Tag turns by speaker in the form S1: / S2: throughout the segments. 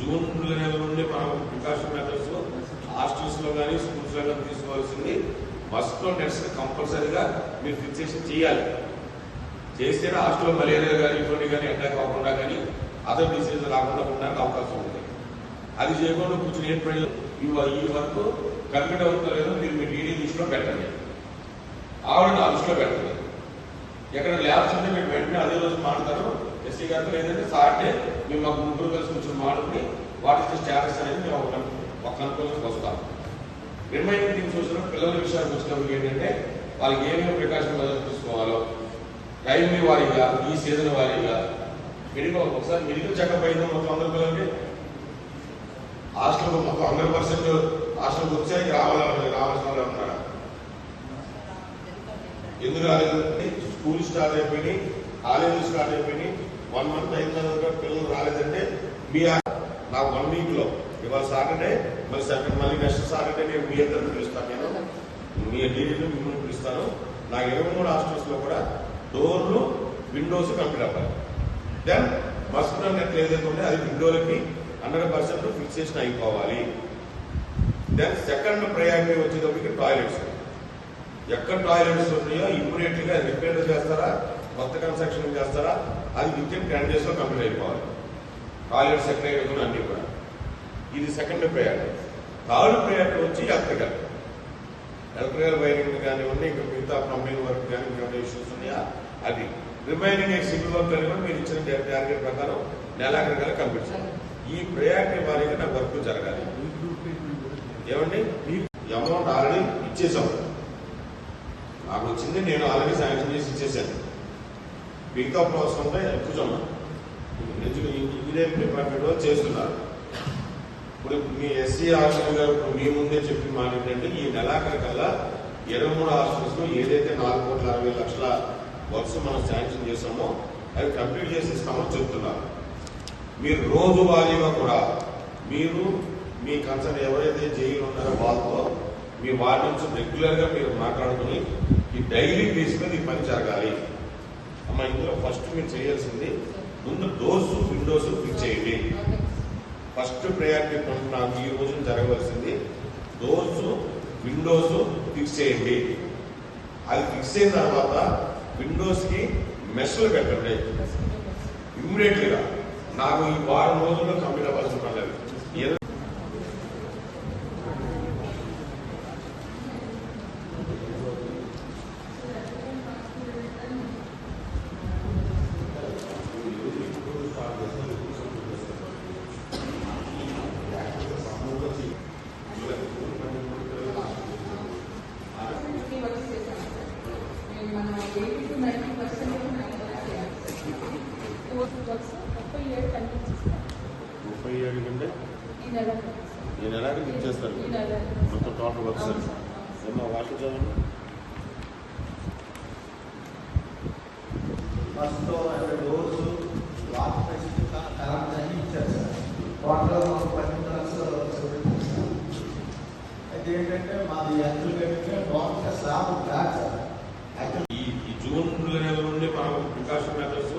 S1: June నెల నుండి మనం ప్రికాషన్ మెథడ్స్ హాస్టల్స్లో కానీ స్కూల్స్లో కానీ తీసుకోవాల్సింది. మస్ట్ నెక్స్ట్ కంపల్సరీగా మీరు ఫిక్సేషన్ చేయాలి. చేస్తేనే హాస్టల్లో మలేరియా కానీ ఇటువంటి కానీ అటాక్ కాకుండా కానీ అదర్ డిసీజ్ రాకుండా ఉండడానికి అవకాశం ఉంది అది చేయకుండా కూర్చొని ఏం ప్రయోజనం? ఈ ఈ వరకు కమిట్ అవుతుందో లేదో మీరు మీ డీడీ లిస్ట్లో పెట్టండి. ఆవిడ నా లిస్ట్లో పెట్టండి. ఎక్కడ ల్యాబ్స్ ఉంటే మీరు వెంటనే అదే రోజు మాడతారు ఎస్సీ గారు ఏంటంటే సాటర్డే మేము మాకు ముగ్గురు కలిసి కూర్చొని మాట్లాడి వాట్ ఇస్ ద స్టాటస్ అనేది మేము ఒక ఒక అనుకూలంగా వస్తాం రిమైనింగ్ థింగ్స్ వచ్చిన పిల్లల విషయానికి వచ్చినప్పుడు ఏంటంటే వాళ్ళకి ఏమేమి ప్రికాషన్ మెజర్స్ తీసుకోవాలో టైంలీ వారీగా ఈ సీజన్ వారీగా మెడికల్ ఒకసారి మెడికల్ చెకప్ అయిందో మొత్తం అందరి పిల్లలకి? హాస్టల్ మొత్తం హండ్రెడ్ పర్సెంట్ హాస్టల్కి వచ్చాక రావాలి రావాల్సిన వాళ్ళు ఉన్నారా? ఎందుకు రాలేదు? స్కూల్ స్టార్ట్ అయిపోయినాయి కాలేజీలు స్టార్ట్ అయిపోయినాయి వన్ మంత్ అయిన తర్వాత పిల్లలు రాలేదంటే మీ నా నాకు వన్ వీక్లో. ఇవాళ సాటర్డే మరి సెకండ్ మళ్ళీ నెక్స్ట్ సాటర్డే నేను మీ ఇద్దరు పిలుస్తాను నేను. మీ డీడీలు మిమ్మల్ని పిలుస్తాను. నా ఇరవై మూడు హాస్టల్స్లో కూడా డోర్లు విండోస్ కంప్లీట్ అవ్వాలి. దెన్ మస్ట్ నెట్ ఏదైతే ఉంటే అది విండోలకి హండ్రెడ్ పర్సెంట్ ఫిక్సేషన్ అయిపోవాలి. దెన్ సెకండ్ ప్రయారిటీ వచ్చేటప్పటికి టాయిలెట్స్ ఎక్కడ టాయిలెట్స్ ఉన్నాయో ఇమ్మీడియట్గా రిపేర్ చేస్తారా? కొత్త కన్స్ట్రక్షన్ చేస్తారా? అది విత్ ఇన్ టెన్ డేస్లో కంప్లీట్ అయిపోవాలి. టాయిలెట్స్ ఎక్కడ ఎక్కడ అన్ని కూడా. ఇది సెకండ్ ప్రయారిటీ థర్డ్ ప్రయారిటీ వచ్చి ఎలక్ట్రికల్. ఎలక్ట్రికల్ వైరింగ్ కానివ్వండి ఇంకా మిగతా ప్లంబింగ్ వర్క్ కానీ ఇంకేమైనా ఇష్యూస్ ఉన్నాయా? అది. రిమైనింగ్ సివిల్ వర్క్ అని కూడా మీరు ఇచ్చిన టార్గెట్ ప్రకారం నెలాఖరిగా కంప్లీట్ చేయాలి. ఈ ప్రయారిటీ వారీగా నాకు వర్క్ జరగాలి. ఏమండి? అమౌంట్ ఆల్రెడీ ఇచ్చేసాం. నాకు వచ్చింది నేను ఆల్రెడీ శాంక్షన్ చేసి ఇచ్చేసాను. మిగతా ప్రాసెస్ ఉంటే ఇంజనీరింగ్ డిపార్ట్మెంట్ వాళ్ళు చేస్తున్నారు. ఇప్పుడు మీ ఎస్సీ హాస్టల్ గారు ఇప్పుడు మీ ముందే చెప్పి మాట ఏంటంటే ఈ నెలాఖరు కల్లా ఇరవై మూడు హాస్టల్స్లో ఏదైతే నాలుగు కోట్ల అరవై లక్షల వర్క్స్ మనం శాంక్షన్ చేసామో అవి కంప్లీట్ చేసేస్తామని చెప్తున్నారు. మీరు రోజువారీగా కూడా మీరు మీ కన్సర్న్ ఎవరైతే జైలు ఉన్నారో వాళ్ళతో మీ వార్డు నుంచి రెగ్యులర్గా మీరు మాట్లాడుకుని ఈ డైలీ బేస్ మీద ఈ పని జరగాలి. అమ్మ ఇందులో ఫస్ట్ మీరు చేయాల్సింది ముందు డోర్స్ విండోస్ ఫిక్స్ చేయండి. ఫస్ట్ ప్రయారిటీ నాకు ఈ రోజు జరగవలసింది డోర్స్ విండోస్ ఫిక్స్ చేయండి. అది ఫిక్స్ అయిన తర్వాత విండోస్కి మెషలు పెట్టండి. ఇమ్మీడియట్లీగా నాకు ఈ వారం రోజుల్లో కంప్లీట్ అవ్వాలి పని లేదు ఏదో ముప్పై ఏడు కంటే నేను ఎలాగ ఇచ్చేస్తాను మొత్తం టోటల్ ఒకసారి ఏమో వాటర్ చదవండి
S2: ఫస్ట్ అంటే రోజు వాటర్ ఫెసిలిటీ కరెంట్ అన్ని ఇచ్చారు సార్. టోటల్ ఒక పది అయితే ఏంటంటే మాది యాక్చువల్గా ఏంటంటే total slab block sir actual
S1: ఈ ఈ జూన్ నెల నుండి మనం ప్రికాషన్ మెథడ్స్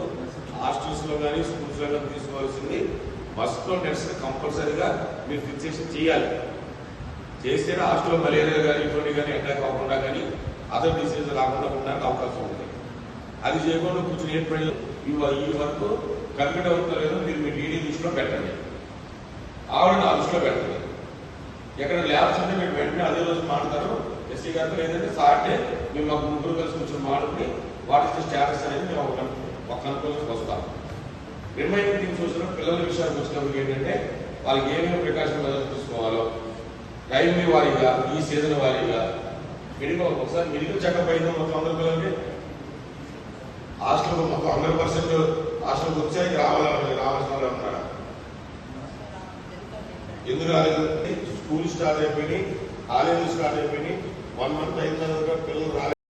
S1: హాస్టల్స్లో కానీ స్కూల్స్లో కానీ తీసుకోవాల్సింది మస్ట్ నెట్స్ కంపల్సరీగా మీరు ఫిక్సేషన్ చేయాలి. చేస్తేనే హాస్టల్లో మలేరియా కానీ ఇటువంటి కానీ అటాక్ కాకుండా కానీ అదర్ డిసీజ్ రాకుండా ఉండడానికి అవకాశం ఉంది. అది చేయకుండా కూర్చొని ఏం ప్రయోజనం? ఈ వ- ఈ వరకు కమిట్ అవుతుందో లేదో మీరు మీ డీడీ లిస్ట్లో పెట్టండి. ఆవిడ నా లిస్ట్లో పెట్టండి. ఎక్కడ ల్యాబ్స్ ఉంటే మేము వెంటనే అదే రోజు మాట్లాడతారు. ఎస్సీ గారితో లేదంటే సాటర్డే మేము మాకు ముగ్గురు కలిసి కూర్చొని మాట్లాడి వాట్ ఇస్ స్టాటస్ అనేది మేము ఒక ఒక కనుక్కోవాల్సి వస్తాం రిమైనింగ్ థింగ్స్ వచ్చినప్పుడు పిల్లల విషయానికి వచ్చినప్పుడు ఏంటంటే వాళ్ళకి ఏమేమి ప్రికాషన్ మెజర్స్ తీసుకోవాలో టైంలీ వారీగా ఈ సీజన్ వారీగా మెడికల్ ఒకసారి మెడికల్ చెకప్ అయిందో మొత్తం అందరి పిల్లలకి? హాస్టల్ మొత్తం హండ్రెడ్ పర్సెంట్ హాస్టల్కి వచ్చాయి రావాలి రావాల్సిన వాళ్ళు ఉన్నారా ఎందుకు రాలేదు? స్కూల్ స్టార్ట్ అయిపోయినాయి కాలేజీ స్టార్ట్ అయిపోయినాయి వన్ మంత్ అయిన తర్వాత పిల్లలు రాలేదు.